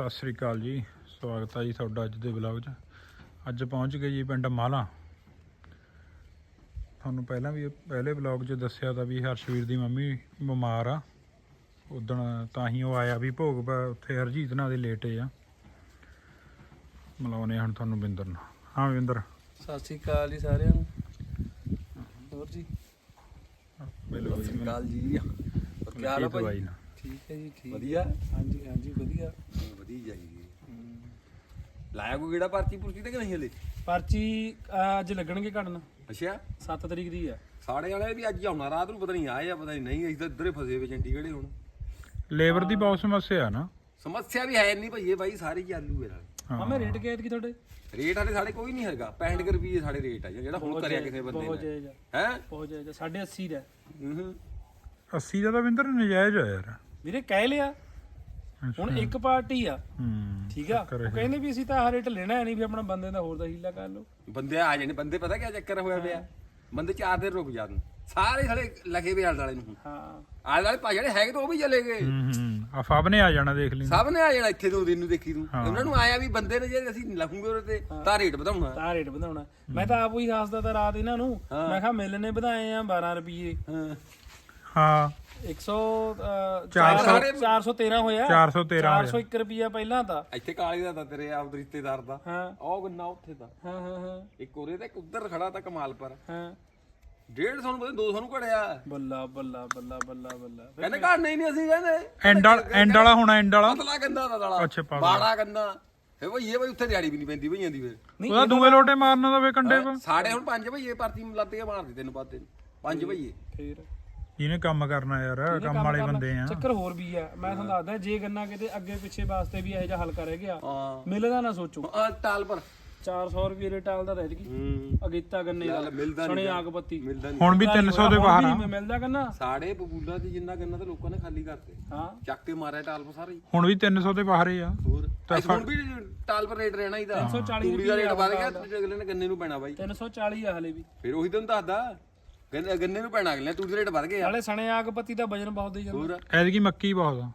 ਸਤਿ ਸ੍ਰੀ ਅਕਾਲ ਜੀ। ਸਵਾਗਤ ਹੈ ਜੀ ਤੁਹਾਡਾ ਅੱਜ ਦੇ ਵਲੌਗ 'ਚ। ਅੱਜ ਪਹੁੰਚ ਗਏ ਜੀ ਪਿੰਡ ਮਾਲਾ। ਤੁਹਾਨੂੰ ਪਹਿਲਾਂ ਵੀ ਪਹਿਲੇ ਵਲੌਗ 'ਚ ਦੱਸਿਆ ਤਾਂ ਵੀ ਹਰਸ਼ਵੀਰ ਦੀ ਮੰਮੀ ਬਿਮਾਰ ਆ। ਉਦਣ ਤਾਂ ਹੀ ਉਹ ਆਇਆ ਵੀ ਭੋਗ ਪਾ ਉੱਥੇ ਹਰਜੀਤ ਨਾਲ ਦੇ ਲੇਟੇ ਆ। ਮਿਲਾਉਣੇ ਹੁਣ ਤੁਹਾਨੂੰ ਬਿੰਦਰ ਨਾਲ। ਹਾਂ ਬਿੰਦਰ। ਸਤਿ ਸ਼੍ਰੀ ਅਕਾਲ ਜੀ ਸਾਰਿਆਂ ਨੂੰ। ਹੋਰ ਜੀ? ਮਿਲੋ ਸਤਿ ਜੀ ਸ਼੍ਰੀ ਅਕਾਲ ਜੀ। ਕੀ ਹਾਲ ਕੀ ਆ ਭਾਈ? ਦਵਾਈ ਨਾਲ? ਠੀਕ ਹੈ ਜੀ ਠੀਕ। ਵਧੀਆ? ਹਾਂਜੀ ਹਾਂਜੀ। ਲਾਇਆ ਕੋਈ ਕਿਹੜਾ ਪਰਚੀ ਪੁਰਚੀ ਤੇ ਕਿ ਨਹੀਂ ਹਲੇ? ਪਰਚੀ ਅੱਜ ਲੱਗਣਗੇ ਕੱਢਣ। ਅੱਛਾ। 7 ਤਰੀਕ ਦੀ ਆ। ਸਾੜੇ ਵਾਲੇ ਵੀ ਅੱਜ ਆਉਣਾ ਰਾਤ ਨੂੰ ਪਤਾ ਨਹੀਂ ਆਏ ਆ ਪਤਾ ਨਹੀਂ ਨਹੀਂ ਅਸੀਂ ਤਾਂ ਇੱਧਰ ਹੀ ਫਸੇ ਵੇ ਚੰਡੀਗੜ੍ਹ ਹੁਣ। ਲੇਬਰ ਦੀ ਬਹੁਤ ਸਮੱਸਿਆ ਆ ਨਾ। ਸਮੱਸਿਆ ਵੀ ਹੈ ਨਹੀਂ ਭਈਏ ਬਾਈ ਸਾਰੇ ਚਾਲੂ ਹੈ ਨਾਲ। ਹਾਂ। ਮੈਂ ਰੇਟ ਕਿਹਾ ਕਿ ਤੁਹਾਡੇ? ਰੇਟ ਸਾਡੇ ਸਾਡੇ ਕੋਈ ਨਹੀਂ ਹੈਗਾ 65 ਕੁ ਰੁਪਏ ਸਾਡੇ ਰੇਟ ਆ ਜਿਹੜਾ ਹੁਣ ਕਰਿਆ ਕਿਸੇ ਬੰਦੇ ਨੇ। ਆ। ਹੈ? ਜਾਇਜ਼ ਆ 80 ਦਾ। ਹੂੰ 80 ਦਾ ਤਾਂ ਬਿੰਦਰ ਨਜਾਇਜ਼ ਆ ਯਾਰ। ਵੀਰੇ ਕਹਿ ਲਿਆ। ਹੁਣ ਇੱਕ ਪਾਰਟੀ ਆ। ਹੂੰ ਠੀਕ ਆ? ਉਹ ਕਹਿੰਦੇ ਵੀ ਅਸੀਂ ਤਾਂ ਆਹ ਰੇਟ ਲੈਣਾ ਨਹੀਂ ਵੀ ਆਪਣਾ ਬੰਦੇ ਦਾ ਹੋਰ ਦਾ ਹੀਲਾ ਕਰ ਲਓ। ਬੰਦੇ ਆ ਜਾਣੇ ਬੰਦੇ ਪਤਾ ਕੀ ਚੱਕਰ ਹੋਇਆ ਪਿਆ? ਬੰਦੇ ਚਾਰ ਦਿਨ ਰੁਕ ਜਾਣ। ਸਾਰੇ ਸਾਡੇ ਲਗੇ ਵੇ ਆਲੇ ਵਾਲੇ ਨੂੰ। ਹਾਂ। ਆਲੇ ਵਾਲੇ ਭਾਈ ਜਿਹੜੇ ਹੈਗੇ ਤਾਂ ਉਹ ਵੀ ਚਲੇ ਗਏ। ਹੂੰ ਹੂੰ ਆ ਫਬ ਨੇ ਆ ਜਾਣਾ ਦੇਖ ਲਈ ਸਭ ਨੇ ਆ ਜਾਣਾ ਇੱਥੇ ਤੋਂ ਦਿਨ ਨੂੰ ਦੇਖੀ ਤੂੰ ਉਹਨਾਂ ਨੂੰ ਆਇਆ ਵੀ ਬੰਦੇ ਨੇ ਜੇ ਅਸੀਂ ਲਖੂਗੇ ਉਹਦੇ ਤੇ ਤਾਂ ਰੇਟ ਵਧਾਉਣਾ। ਤਾਂ ਰੇਟ ਵਧਾਉਣਾ। ਮੈਂ ਤਾਂ ਆਪ ਹੀ ਹੱਸਦਾ ਤਾਂ ਰਾਤ ਇਹਨਾਂ ਨੂੰ। ਮੈਂ ਕਿਹਾ ਮਿਲ ਨੇ ਵਧਾਏ ਆ 12 ਰੁਪਏ ਹਾਂ। ਹਾਂ 100 ਅਹ, 400 413 ਹੋਇਆ। 413 ਹੋਇਆ। 401 ਰੁਪਿਆ ਪਹਿਲਾਂ ਤਾਂ। ਇੱਥੇ ਕਾਲੀ ਦਾ ਤਾਂ ਤੇਰੇ ਆਪ ਰਿਸ਼ਤੇਦਾਰ ਦਾ। ਹਾਂ। ਉਹ ਗੰਨਾ ਉੱਥੇ ਦਾ। ਹਾਂ ਹਾਂ ਹਾਂ। ਇੱਕ ਉਰੇ ਤੇ ਇੱਕ ਉੱਧਰ ਖੜਾ ਤਾਂ ਕਮਾਲ ਪਰ। ਹਾਂ। 150 ਨੂੰ ਪਤਾ 200 ਨੂੰ ਘੜਿਆ। ਬੱਲਾ ਬੱਲਾ ਬੱਲਾ ਬੱਲਾ ਬੱਲਾ। ਕਹਿੰਦੇ ਘੜ ਨਹੀਂ ਨਹੀਂ ਅਸੀਂ ਕਹਿੰਦੇ। ਐਂਡ ਵਾਲਾ ਐਂਡ ਵਾਲਾ ਹੋਣਾ ਐਂਡ ਵਾਲਾ? ਪਤਲਾ ਗੰਦਾ ਦਾ ਦਲਾ। ਅੱਛਾ। ਬਾੜਾ ਗੰਦਾ ਫੇ ਭਈਏ ਬਈ ਉੱਥੇ ਦਿਹਾੜੀ ਵੀ ਨਹੀਂ ਪੈਂਦੀ ਭਈਆਂ ਦੀ ਫਿਰ। ਉਹਦਾ ਦੂਏ ਲੋਟੇ ਮਾਰਨਾ ਦਾ ਵੇ ਕੰਡੇ ਪਾ। ਸਾਡੇ ਹੁਣ ਪੰਜ ਭਈਏ ਪਰਤੀ ਲੱਤ ਕੇ ਮਾਰਦੀ ਤੈਨੂੰ ਪਾਤੇ ਨੂੰ ਪੰਜ ਭਈਏ। ਫੇਰ ਜਿਹਨੇ ਕੰਮ ਕਰਨਾ ਯਾਰ? ਕੰਮ ਵਾਲੇ ਬੰਦੇ ਆ। ਚੱਕਰ ਹੋਰ ਵੀ ਆ। ਮੈਂ ਤੁਹਾਨੂੰ ਦੱਸਦਾ ਜੇ ਗੰਨਾ ਕਿਤੇ ਅੱਗੇ ਪਿੱਛੇ ਵਾਸਤੇ ਵੀ ਇਹੋ ਜਿਹਾ ਹਲਕਾ ਰਹਿ ਗਿਆ ਮਿਲਦਾ ਨਾ ਸੋਚੋ। ਆ ਟਾਲ ਪਰ। 400 ਰੁਪਏ ਦੇ ਟਾਲ ਦਾ ਰਹਿ ਗਈ ਅਗੀਤਾ ਗੰਨੇ ਦਾ ਸਣੇ ਆਗ ਬੱਤੀ ਮਿਲਦਾ ਨਹੀਂ ਹੁਣ ਵੀ 300 ਦੇ ਬਾਹਰ ਆ। ਮਿਲਦਾ ਗੰਨਾ। ਸਾਡੇ ਬਬੂਲਾ ਦੀ ਜਿੰਨਾ ਗੰਨਾ ਤਾਂ ਲੋਕਾਂ ਨੇ ਖਾਲੀ ਕਰਤੇ। ਹਾਂ। ਚੱਕ ਕੇ ਮਾਰਿਆ ਟਾਲ ਪਰ ਸਾਰੇ। ਹੁਣ ਵੀ 300 ਦੇ ਬਾਹਰ ਹੀ ਆ। ਹੋਰ। ਇਸ ਹੁਣ ਵੀ ਟਾਲ ਪਰ ਰੇਟ ਰਹਿਣਾ ਇਹਦਾ 340 ਤੂੜੀ ਦਾ ਰੇਟ ਵਧ ਗਿਆ ਅਗਲੇ ਨੇ ਗੰਨੇ ਨੂੰ ਪੈਣਾ ਬਾਈ। 340 ਆ ਹਲੇ ਵੀ। ਫਿਰ ਉਹੀ ਤੈਨੂੰ ਦੱਸਦਾ। ਗੰਨੇ ਗੰਨੇ ਨੂੰ ਪੈਣਾ ਅਗਲੇ ਤੂੜੀ ਦਾ ਰੇਟ ਵਧ ਗਿਆ ਨਾਲੇ ਸਣੇ ਆਗ ਬੱਤੀ ਦਾ ਵਜਨ ਬਹੁਤ ਦੇ ਜਾਂਦਾ। ਹੋਰ? ਐਤਕੀ ਮੱਕੀ ਬਹੁਤ ਆ।